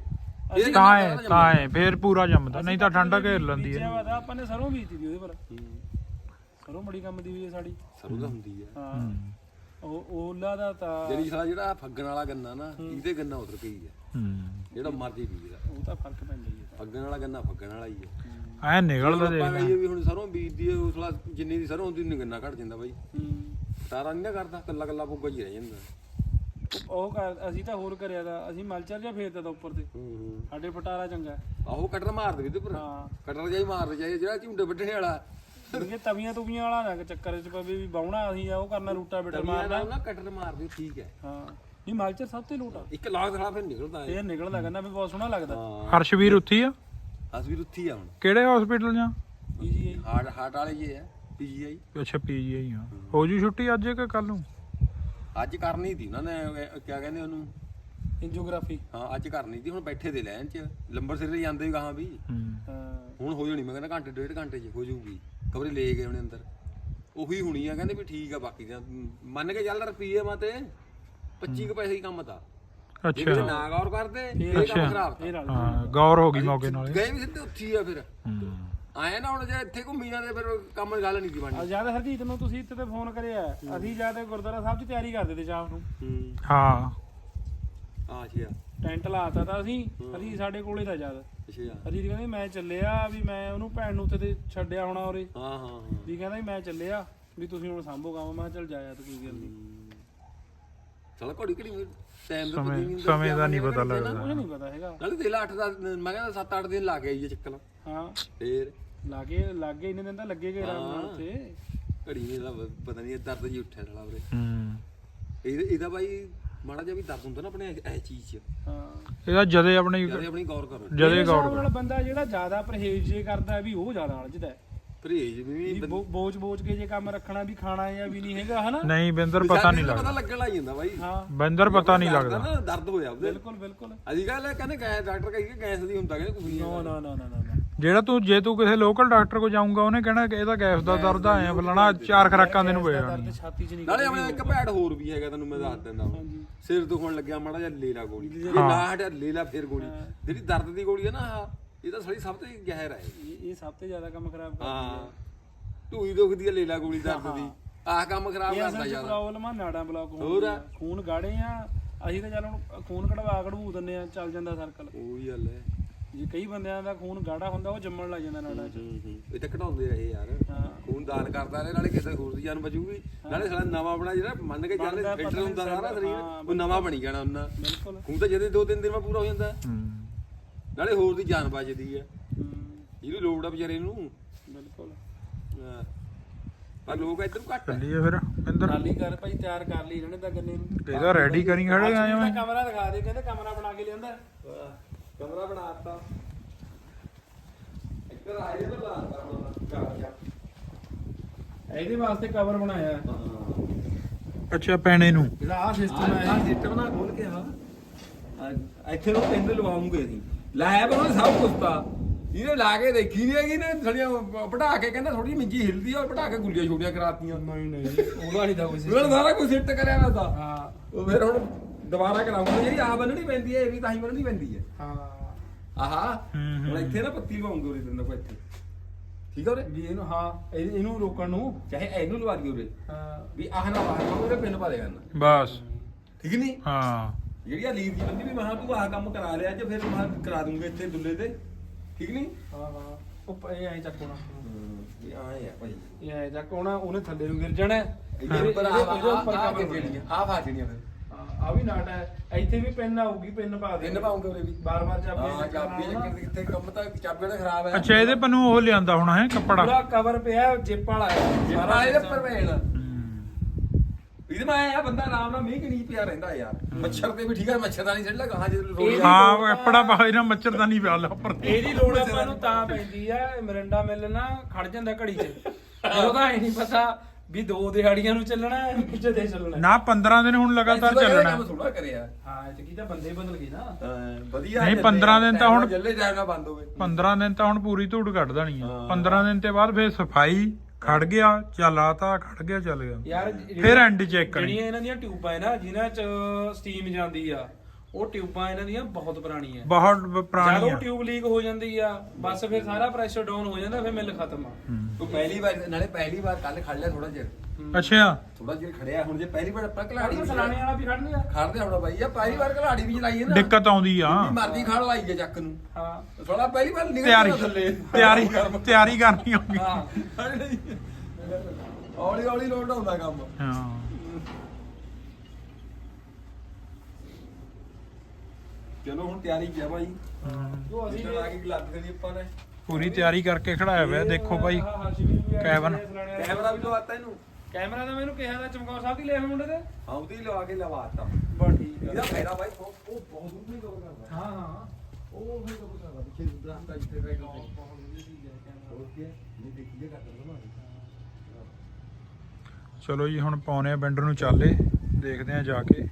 ਇਹ ਤਾਂ ਹੈ ਤਾਂ ਹੈ ਫੇਰ ਪੂਰਾ ਜੰਮਦਾ ਨਹੀਂ ਤਾਂ ਠੰਡਾ ਘੇਰ ਲੈਂਦੀ ਹੈ ਤਾਂ ਆਪਾਂ ਨੇ ਸਰੋਂ ਬੀਜਤੀ ਦੀ ਉਹਦੇ ਪਰ। ਸਰੋਂ ਬੜੀ ਕੰਮ ਦੀ ਵੀ ਹੈ ਸਾਡੀ। ਸਰੋਂ ਦਾ ਹੁੰਦੀ ਆ। ਹਾਂ। ਉਹ ਓਲਾ ਦਾ ਤਾਂ ਜਿਹੜੀ ਸਾਲਾ ਜਿਹੜਾ ਫੱਗਣ ਵਾਲਾ ਗੰਨਾ ਨਾ ਇਹਦੇ ਗੰਨਾ ਉਤਰ ਗਈ ਆ। ਹੂੰ। ਜਿਹੜਾ ਮਰਜ਼ੀ ਬੀਜਦਾ ਉਹ ਤਾਂ ਫ਼ਰਕ ਪੈਂਦਾ। ਫੱਗਣ ਵਾਲਾ ਗੰਨਾ ਫੱਗਣ ਵਾਲਾ ਹੀ ਆ। ਐ ਨਿਕਲਦਾ ਦੇਖ ਕਹੀਏ ਵੀ ਹੁਣ ਸਰੋਂ ਬੀਜਦੀ ਆ ਉਸ ਲਾ ਜਿੰਨੀ ਦੀ ਸਰੋਂ ਹੁੰਦੀ ਨੀ ਗੰਨਾ ਘਟ ਜਾਂਦਾ ਬਾਈ। ਹੂੰ ਤਾਰਾ ਨਹੀਂ ਨਾ ਕਰਦਾ ਕੱਲਾ ਕੱਲਾ ਬੁੱਗਾ ਹੀ ਰਹਿ ਜਾਂਦਾ। ਉਹ- ਕਰ ਅਸੀਂ ਤਾਂ ਹੋਰ ਕਰਿਆ ਦਾ ਅਸੀਂ ਮਲਚਰ ਜਿਹਾ ਫੇਰਦਾ ਤਾ ਉੱਪਰ ਤੇ। ਹੂੰ ਹੂੰ। ਸਾਡੇ ਪਟਾਰਾ ਚੰਗਾ। ਆਹੋ ਕਟਰ ਮਾਰ ਦੇ ਤੇ ਪਰ ਹਾਂ। ਕਟਰ ਜਾਈ ਮਾਰ ਜਾਈ ਜਿਹੜਾ ਝੁੰਡੇ ਵੱਢਣੇ ਵਾਲਾ। ਇਹ ਤਵੀਆਂ ਤੁਵੀਆਂ ਵਾਲਾ ਨਾ ਚੱਕਰ ਚ ਪਵੇ ਵੀ ਬਾਉਣਾ ਅਸੀਂ ਆ ਉਹ ਕਰਨਾ ਰੂਟਾ ਬਿਟਰ ਮਾਰਨਾ ਮਾਰਨਾ। ਨਾ ਕਟਰ ਮਾਰ ਦੇ ਠੀਕ ਹੈ। ਹਾਂ। ਨਹੀਂ ਮਲਚਰ ਸਭ ਤੋਂ ਲੋਟਾ ਇੱਕ ਲਾਗ ਥੜਾ ਫਿਰ ਨਿਕਲਦਾ ਹੈ ਇਹ ਨਿਕਲਦਾ ਕਹਿੰਦਾ ਵੀ ਬਹੁਤ ਸੋਹਣਾ ਲੱਗਦਾ। ਹਾਂ ਹਰਸ਼ਵੀਰ ਉੱਥੀ ਆ? ਅਸ ਵੀ ਉੱਥੀ ਆ ਹੁਣ। ਕਿਹੜੇ ਹਸਪੀਟਲ ਜਾਂ ਈਜੀ ਹਾਰਟ ਹਾਰਟ ਵਾਲੇ ਜੇ ਆ ਪੀਜੀਆਈ। ਅੱਛਾ ਪੀਜੀਆਈ ਆ। ਹੋ ਜੂ ਛੁੱਟੀ ਅੱਜ ਕਿ ਕੱਲ ਨੂੰ? ਅੱਜ ਕਰਨੀ ਸੀ ਉਹਨਾਂ ਨੇ ਕੀ ਕਹਿੰਦੇ ਉਹਨੂੰ? ਐਂਜੀਓਗ੍ਰਾਫੀ ਹਾਂ ਅੱਜ ਕਰਨੀ ਸੀ ਹੁਣ ਬੈਠੇ ਦੇ ਲੈਣ ਚ। ਲੰਬਰ ਸਿਰ ਤੇ ਜਾਂਦੇ ਵੀ ਗਾਹਾਂ ਵੀ। ਹੂੰ। ਹਾਂ। ਹੁਣ ਹੋ ਜਾਣੀ ਮੈਂ ਕਹਿੰਦਾ ਘੰਟੇ ਡੇਢ ਘੰਟੇ ਚ ਹੋ ਜਾਊਗੀ ਖਬਰੇ ਲੈ ਗਏ ਉਹਨੇ ਅੰਦਰ। ਉਹੀ ਹੋਣੀ ਆ ਕਹਿੰਦੇ ਵੀ ਠੀਕ ਆ ਬਾਕੀ ਦਾ। ਮੰਨ ਕੇ ਚੱਲ ਰੁਪਈਏ ਮਾ ਤੇ। 25 ਕੁ ਪੈਸੇ ਹੀ ਕੰਮ ਤਾਂ। ਜੇ ਅੱਛਾ। ਕਿਤੇ ਨਾ ਗੌਰ ਕਰਦੇ ਇਹ ਕੰਮ ਖਰਾਬ ਹਾਂ ਗੌਰ ਹੋ ਗਈ ਮੌਕੇ ਨਾਲ। ਗਏ ਵੀ ਸਿੱਧੇ ਉੱਥੀ ਆ ਫਿਰ। ਆਏ ਨਾ ਹੁਣ ਜੇ ਇੱਥੇ ਘੁੰਮੀ ਜਾਂਦੇ ਫਿਰ ਕੰਮ ਦੀ ਗੱਲ ਨਹੀਂ ਦੀ ਬਣਨੀ। ਜਦ ਹਰਜੀਤ ਨੂੰ ਤੁਸੀਂ ਇੱਥੇ ਤੇ ਫੋਨ ਕਰਿਆ। ਅਸੀਂ ਜਦ ਗੁਰਦੁਆਰਾ ਸਾਹਿਬ 'ਚ ਤਿਆਰੀ ਕਰਦੇ ਤੇ ਸ਼ਾਮ ਨੂੰ। ਹੂੰ। ਹਾਂ। ਆ। ਅੱਛਾ ਟੈਂਟ ਲਾਤਾ ਤਾਂ ਅਸੀਂ। ਅਸੀਂ ਸਾਡੇ ਕੋਲੇ ਤਾਂ ਜਦ ਅੱਛਾ ਹਰਜੀਤ ਕਹਿੰਦੇ ਮੈਂ ਚੱਲਿਆ ਵੀ ਮੈਂ ਉਹਨੂੰ ਭੈਣ ਨੂੰ ਉੱਥੇ ਤੇ ਛੱਡਿਆ ਹੋਣਾ ਉਰੇ। ਹਾਂ ਹਾਂ ਹਾਂ। ਵੀ ਕਹਿੰਦਾ ਵੀ ਮੈਂ ਚੱਲਿਆ ਵੀ ਤੁਸੀਂ ਹੁਣ ਸੰਭੋ ਕੰਮ। ਮੈਂ ਕਿਹਾ ਚੱਲ ਜਾਇਆ ਤਾਂ ਕੋਈ ਗੱਲ ਨਹੀਂ। ਚਲ ਘੜੀ ਘੜੀ ਟਾਈਮ ਦਾ ਪਤਾ ਸਮੇਂ ਨਹੀਂ ਸਮੇਂ ਦਾ ਨਹੀਂ ਪਤਾ ਕੁਝ ਲੱਗਦਾ। ਨਹੀਂ ਪਤਾ ਹੈਗਾ। ਨਾਲੇ ਦੇ 8 ਦਾ ਮੈਂ ਕਹਿੰਦਾ 7 8 ਦਿਨ ਲਾ ਕੇ ਆਈਏ ਚੱਕਲ ਹਾਂ। ਫੇਰ। ਲਾਗੇ ਲਾਗੇ ਇੰਨੇ ਦਿਨ ਤਾਂ ਲੱਗੇ ਗਏ ਆਰਾਮ ਨਾਲ ਉੱਥੇ। ਘੜੀ ਨੇ ਦਾ ਪਤਾ ਨਹੀਂ ਦਰਦ ਜੀ ਉੱਠਿਆ ਸਾਲਾ ਉਹਦੇ ਹੂੰ। ਇਹਦਾ ਇਹਦਾ ਬਾਈ ਮਾੜਾ ਜਿਹਾ ਵੀ ਦਰਦ ਹੁੰਦਾ ਨਾ ਆਪਣੇ ਇਹ ਚੀਜ਼ 'ਚ। ਹਾਂ। ਇਹਦਾ ਜਦੇ ਆਪਣੀ ਆਪਣੀ ਗੌਰ ਕਰੋ। ਜਦੇ ਗੌਰ ਨਾਲ ਬੰਦਾ ਜਿਹੜਾ ਜ਼ਿਆਦਾ ਪਰਹੇਜ਼ ਜੇ ਕਰਦਾ ਹੈ ਵੀ ਉਹ ਜ਼ਿਆਦਾ ਅਲਝਦਾ ਹੈ। ਪਰਹੇਜ ਵੀ ਵੀ ਬੋ- ਬੋਝ ਬੋਝ ਕੇ ਜੇ ਕੰਮ ਰੱਖਣਾ ਵੀ ਖਾਣਾ ਹੈ ਜਾਂ ਵੀ ਨਹੀਂ ਹੈਗਾ ਹਨਾ? ਨਹੀਂ ਬਿੰਦਰ ਪਤਾ ਨਹੀਂ ਲੱਗਦਾ। ਪਤਾ ਲੱਗਣ ਲੱਗ ਜਾਂਦਾ ਬਾਈ। ਹਾਂ। ਬਿੰਦਰ ਪਤਾ ਨਹੀਂ ਦਰਦ ਲੱਗਦਾ। ਨਾ ਦਰਦ ਹੋਇਆ ਉਹਦੇ ਬਿਲਕੁਲ ਬਿਲਕੁਲ। ਅਜੀ ਗੱਲ ਕਹਿੰਦੇ ਗੈਸ ਡਾਕਟਰ ਕਹੀ ਕਿ ਗੈਸ ਦੀ ਹੁੰਦਾ ਕਹਿੰਦੇ ਕੁਝ ਨਹੀਂ ਨਾ ਨਾ ਨਾ ਨਾ ਨਾ। ਜਿਹੜਾ ਤੂੰ ਜੇ ਤੂੰ ਕਿਸੇ ਲੋਕਲ ਡਾਕਟਰ ਕੋ ਜਾਊਂਗਾ ਉਹਨੇ ਕਹਿਣਾ ਕਿ ਇਹਦਾ ਗੈਸ ਦਾ ਦਰਦ ਆਇਆ ਫਲਾਣਾ ਚਾਰ ਖਰਾਕਾਂ ਦੇ ਨੂੰ ਪਏ ਦਰਦ ਛਾਤੀ 'ਚ ਨਹੀਂ ਨਾਲੇ ਆਪਣੇ ਇੱਕ ਭੈੜ ਹੋਰ ਵੀ ਹੈਗਾ ਤੈਨੂੰ ਮੈਂ ਦੱਸ ਦਿੰਦਾ ਸਿਰ ਦੁਖਣ ਲੱਗਿਆ ਮਾੜਾ ਜਿਹਾ ਲੈ ਲਾ ਗੋਲੀ ਜੇ ਨਾ ਹਟਿਆ ਲੈ ਲਾ ਫਿਰ ਗੋਲੀ। ਜਿਹੜੀ ਦਰਦ ਦੀ ਗੋਲੀ ਹੈ ਨਾ ਆਹ ਇਹ ਤਾਂ ਸਾਡੀ ਸਭ ਤੋਂ ਜ਼ਹਿਰ ਹੈ। ਇਹ ਇਹ ਸਭ ਤੋਂ ਜ਼ਿਆਦਾ ਕੰਮ ਖਰਾਬ ਕਰਦੀ ਹਾਂ। ਢੂਈ ਦੁਖਦੀ ਹੈ ਲੈ ਲਾ ਗੋਲੀ ਦਰਦ ਦੀ। ਆਹ ਕੰਮ ਖਰਾਬ ਇਹ ਕਰਦਾ ਅਸਲ 'ਚ ਜ਼ਿਆਦਾ ਪ੍ਰੋਬਲਮ ਆ ਨਾੜਾਂ ਬਲੌਕ ਹੋਰ ਆ। ਖੂਨ ਗਾੜੇ ਆ। ਅਸੀਂ ਤਾਂ ਚੱਲ ਹੁਣ ਖੂਨ ਕਢਵਾ ਕਢਵੂ ਦਿੰਨੇ ਆ ਚੱਲ ਜਾਂਦਾ ਸਰਕਲ ਉਹੀ ਗੱਲ ਹੈ। ਜੇ ਕਈ ਬੰਦਿਆਂ ਦਾ ਖੂਨ ਗਾੜਾ ਹੁੰਦਾ ਉਹ ਜੰਮਣ ਲੱਗ ਜਾਂਦਾ ਨਾੜਾਂ 'ਚ। ਇਹ ਤਾਂ ਘਟਾਉਂਦੇ ਰਹੇ ਯਾਰ। ਹਾਂ। ਖੂਨ ਦਾਨ ਕਰਦਾ ਰਹੇ ਨਾਲੇ ਕਿਸੇ ਹੋਰ ਦੀ ਜਾਨ ਬਚੂਗੀ। ਨਾਲੇ ਸਾਲਾ ਨਵਾਂ ਬਣਾ ਜਿਹੜਾ ਮੰਨ ਕੇ ਚੱਲ ਫਿਲਟਰ ਹੁੰਦਾ ਸਾਰਾ ਸਰੀਰ ਹਾਂ, ਉਹ ਨਵਾਂ ਬਣੀ ਜਾਣਾ ਉਹਨਾਂ। ਬਿਲਕੁਲ। ਖੂਨ ਤਾਂ ਜਦੇ ਦੋ ਤਿੰਨ ਦਿਨ ਮੈਂ ਪੂਰਾ ਹੋ ਜਾਂਦਾ। ਹੂੰ। ਨਾਲੇ ਹੋਰ ਦੀ ਜਾਨ ਬਚਦੀ ਹੈ। ਹੂੰ, ਲੋੜ ਆ ਵਿਚਾਰੇ ਨੂੰ। ਬਿਲਕੁਲ। ਹਾਂ। ਪਰ ਲੋਕ ਇੱਧਰ ਘੱਟ ਚੱਲੀਏ ਫਿਰ ਬਿੰਦਰ ਖਾਲੀ ਕਰ ਭਾਈ ਤਿਆਰ ਕਰ ਲਈ ਇਹਨਾਂ ਦਾ ਗੰਨੇ ਨੂੰ। ਇਹਦਾ ਰੈਡੀ ਕਰੀ ਖੜੇ ਆਏ ਇਹਦਾ ਕਮਰਾ ਦਿਖਾ ਦੇ ਕਹਿੰਦੇ ਕਮਰਾ ਬਣਾ ਕੇ ਲਿਆਂਦਾ। ਕਮਰਾ ਬਣਾਤਾ ਇੱਧਰ ਆਏ ਤਾਂ ਲਾਤਾ ਹੁਣ ਇਹਦੇ ਵਾਸਤੇ ਕਵਰ ਬਣਾਇਆ। ਅੱਛਾ ਪੈਣੇ ਨੂੰ। ਜਿਹੜਾ ਆਹ ਸਿਸਟਮ ਹੈ ਆਹ ਸਿਸਟਮ ਨਾ ਖੋਲ ਕੇ ਹਾਂ ਆਹ ਇੱਥੇ ਨੂੰ ਪਿੰਡ ਲਵਾਉਂਗੇ ਅਸੀਂ। ਲਾਇਆ ਪਰ ਉਹਨੇ ਸਭ ਕੁਛ ਤਾਂ। ਇਹਨੇ ਲਾ ਕੇ ਦੇਖੀ ਨਹੀਂ ਹੈਗੀ ਨੇ ਥੜੀਆਂ ਪਟਾ ਕੇ ਕਹਿੰਦਾ ਥੋੜੀ ਮਿੰਜੀ ਹਿਲਦੀ ਆ ਪਟਾ ਕੇ ਗੁੱਲੀਆਂ ਛੋਟੀਆਂ ਕਰਾਤੀਆਂ। ਨਹੀਂ ਨਹੀਂ ਉਹਦਾ ਨਹੀਂ ਦਾ ਕੋਈ ਉਹਨਾਂ ਨੇ ਸਾਰਾ ਕੁਝ ਸਿੱਟ ਕਰਿਆ ਵਾ ਤਾਂ। ਹਾਂ। ਉਹ ਫਿਰ ਹੁਣ ਦੁਬਾਰਾ ਕਰਾਉਂਗੇ ਜਿਹੜੀ ਆ ਬੰਨਣੀ ਪੈਂਦੀ ਹੈ ਇਹ ਵੀ ਤਾਂ ਹੀ ਬੰਨਣੀ ਪੈਂਦੀ ਹੈ। ਹਾਂ। ਆਹਾ ਹੂੰ, ਹੁਣ ਇੱਥੇ ਨਾ ਪੱਤੀ ਲਵਾਉਂਗੇ ਉਰੇ ਦਿੰਦਾ ਕੋਈ ਇੱਥੇ। ਠੀਕ ਆ ਉਰੇ? ਵੀ ਇਹਨੂੰ ਹਾਂ ਇਹ- ਇਹਨੂੰ ਰੋਕਣ ਨੂੰ। ਚਾਹੇ ਇਹਨੂੰ ਲਵਾ ਉਰੇ। ਹਾਂ। ਵੀ ਆਹ ਨਾ ਬਾਹਰ ਉਹਦੇ ਪਿੰਨ ਪਾ ਦੇ ਕਰਨਾ ਬਸ। ਠੀਕ ਨਹੀਂ ਹਾਂ। ਜਿਹੜੀ ਆ ਲੀਰ ਦੀ ਬੰਦੀ ਵੀ ਮਹਾ ਤੂੰ ਆਹ ਕੰਮ ਕਰਾ ਲਿਆ ਅੱਜ ਫਿਰ ਮੈਂ ਕਰਾ ਦੂੰਗਾ ਇੱਥੇ ਦੁੱਲੇ ਤੇ। ਠੀਕ ਨਹੀਂ? ਹਾਂ ਹਾਂ। ਉਹ ਇਹ ਐਂ ਚੱਕਣਾ ਵੀ ਆਏ ਆ ਭਾਈ। ਇਹ ਐਂ ਚੱਕਣਾ ਉਹਨੇ ਥੱਲੇ ਨੂੰ ਗਿਰ ਜਾਣਾ। ਇਹਦੇ ਉੱਪਰ ਆ ਇਹਦੇ ਉੱਪਰ ਆ cover ਜਿਹੜੀਆਂ ਆ ਫਾ ਜਿਹੜੀਆਂ ਫਿਰ। ਆ ਵੀ ਨਾਟ ਹੈ। ਇੱਥੇ ਵੀ ਪਿੰਨ ਆਊਗੀ ਪਿੰਨ ਪਾ ਦੇ। ਤਿੰਨ ਪਾਉਂਗੇ ਉਰੇ ਵੀ। ਬਾਰ ਬਾਰ ਚਾਬੀ ਹਾਂ ਚਾਬੀ ਚੱਕਰ ਦੀ ਕਿੱਥੇ ਕੰਮ ਤਾਂ ਚਾਬੀ ਦਾ ਖਰਾਬ ਹੈ। ਅੱਛਾ ਇਹਦੇ ਪਨੂੰ ਉਹ ਲਿਆਂਦਾ ਹੋਣਾ ਹੈ ਕੱਪੜਾ। ਪੂਰਾ ਕਵਰ ਪਿਆ ਜਿਪ ਵਾਲਾ ਹੈ। ਸਾਰਾ ਇਹਦੇ ਉੱਪਰ ਪੈਣ ਹੂੰ। ਇਹਦੇ ਮੈਂ ਆਇਆ ਬੰਦਾ ਆਰਾਮ ਨਾਲ ਮੀਂਹ ਕਿ ਨਹੀਂ ਪਿਆ ਰਹਿੰਦਾ ਯਾਰ। ਮੱਛਰ ਤੇ ਵੀ ਠੀਕ ਹੈ ਮੱਛਰਦਾਨੀ ਛੱਡ ਲਗਾ ਹਾਂ ਜੇ ਇਹ- ਹਾਂ ਉਹ ਐਪੜਾ ਪਾਏ ਨਾ ਮੱਛਰ ਦਾ ਨਹੀਂ ਪਿਆ ਲਾ ਉੱਪਰ ਤੇ। ਇਹਦੀ ਲੋੜ ਆਪਾਂ ਨੂੰ ਤਾਂ ਪੈਂਦੀ ਆ ਮਰਿੰਡਾ ਮਿਲ ਨਾ ਖੜ ਜਾਂਦਾ ਘੜੀ 'ਚ। ਜਦੋਂ ਤਾਂ ਇਹ ਨਹੀਂ ਪਤਾ ਵੀ ਦੋ ਦਿਹਾੜੀਆਂ ਨੂੰ ਚੱਲਣਾ ਹੈ ਕਿੱਥੇ ਦੇ ਚੱਲਣਾ ਹੈ। ਨਾ 15 ਦਿਨ ਹੁਣ ਲਗਾਤਾਰ ਚੱਲਣਾ। ਥੋੜਾ ਕਰਿਆ। ਹਾਂ ਇਹ ਕੀ ਤਾਂ ਬੰਦੇ ਬਦਲ ਗਏ ਨਾ। ਵਧੀਆ ਨਹੀਂ, ਚੱਲੇ, 15 ਦਿਨ ਤਾਂ ਹੁਣ- ਜੱਲੇ ਨਾਲ ਬੰਦ ਹੋਵੇ। 15 ਦਿਨ ਤਾਂ ਹੁਣ ਪੂਰੀ ਧੂੜ ਕੱਢ ਦੇਣੀ ਆ। ਹਾਂ। 15 ਦਿਨ ਤੇ ਬਾਅਦ ਫੇਰ ਸਫ਼ਾਈ। ਖੜ ਗਿਆ ਚਲਾਤਾ ਖੜ ਗਿਆ ਚੱਲ ਗਿਆ। ਯਾਰ ਫਿਰ ਐਂਡ ਚੈੱਕ ਕਰੀ। ਜਿਹੜੀਆਂ ਇਹਨਾਂ ਦੀਆਂ ਟਿਊਬਾਂ ਹੈ ਨਾ ਜਿਨ੍ਹਾਂ 'ਚ ਸਟੀਮ ਜਾਂਦੀ ਆ ਉਹ ਟਿਊਬਾਂ ਇਹਨਾਂ ਦੀਆਂ ਬਹੁਤ ਪੁਰਾਣੀਆਂ। ਬਹੁਤ ਜਦੋਂ ਪੁਰਾਣੀ ਆ ਟਿਊਬ ਲੀਕ ਹੋ ਜਾਂਦੀ ਆ ਬਸ ਫਿਰ ਸਾਰਾ ਪ੍ਰੈਸ਼ਰ ਡਾਊਨ ਹੋ ਜਾਂਦਾ ਫਿਰ ਮਿਲ ਖਤਮ ਆ। ਤੂੰ ਪਹਿਲੀ ਵਾਰ ਨਾਲੇ ਪਹਿਲੀ ਵਾਰ ਕੱਲ ਖੜ ਲਿਆ ਥੋੜਾ ਜਿਹਾ। ਅੱਛਾ। ਥੋੜਾ ਜਿਹਾ ਖੜਿਆ ਹੁਣ ਜੇ ਪਹਿਲੀ ਵਾਰ ਆਪਾਂ ਘਲਾੜੀ ਸਲਾਣੇ ਵਾਲਾ ਵੀ ਖੜਨੇ ਆ ਖੜਦੇ ਹੋਣਾ ਬਾਈ ਆ ਪਹਿਲੀ ਵਾਰ ਘਲਾੜੀ ਵੀ ਚਲਾਈ ਹੈ ਨਾ। ਦਿੱਕਤ ਆਉਂਦੀ ਆ। ਜਿੰਨੀ ਮਰਜ਼ੀ ਖੜ ਲਾਈ ਹੈ ਚੱਕ ਨੂੰ। ਹਾਂ। ਥੋੜਾ ਪਹਿਲੀ ਵਾਰ ਨਿਕਲ ਤਿਆਰੀ ਥੱਲੇ। ਤਿਆਰੀ ਤਿਆਰੀ ਕਰਨੀ ਹੋਗੀ ਹਾਂ। ਹੌਲੀ ਹੌਲੀ ਲੋਡ ਆਉਂਦਾ ਕੰਮ। ਹਾਂ। ਚਲੋ ਹੁਣ ਤਿਆਰੀ ਕਿਆ ਭਾਈ? ਜੋ ਅਸੀਂ ਜਿੱਦਾਂ ਆ ਕੇ ਲੱਗ ਦੇਣੀ ਆਪਾਂ ਨੇ ਪੂਰੀ ਤਿਆਰੀ ਕਰਕੇ ਖੜਾਇਆ ਹੋਇਆ ਦੇਖੋ ਭਾਈ ਕੈਬਨ। ਕੈਮਰਾ ਵੀ ਲਵਾਤਾ ਇਹਨੂੰ। ਕੈਮਰਾ ਤਾਂ ਮੈਨੂੰ ਕਿਹਾ ਦਾ ਚਮਕੌਰ ਸਾਹਿਬ ਦੀ ਲੈ ਮੁੰਡੇ ਤੇ। ਹਾਂ ਉਹਦੀ ਲਵਾ ਕੇ ਲਵਾਤਾ। ਬਸ ਠੀਕ ਇਹਦਾ ਫਾਇਦਾ ਭਾਈ ਉਹ ਉਹ ਬਹੁਤ ਦੂਰ ਨਹੀਂ ਕਰਦਾ ਹਾਂ ਹਾਂ। ਉਹ ਫਿਰ ਕਵਰ ਕਰਦਾ ਪਿੱਛੇ ਦਰਖਤ ਇੱਥੇ ਬੈਠ ਕੀ ਹੈ? ਇਹ ਦੇਖੀਏ ਕਰ ਦਿੰਦਾ ਚਲੋ ਜੀ ਹੁਣ ਪਾਉਨੇ ਆ ਬੈਂਡਰ ਨੂੰ ਚਾਲੇ। ਦੇਖਦੇ ਆ ਜਾ ਕੇ।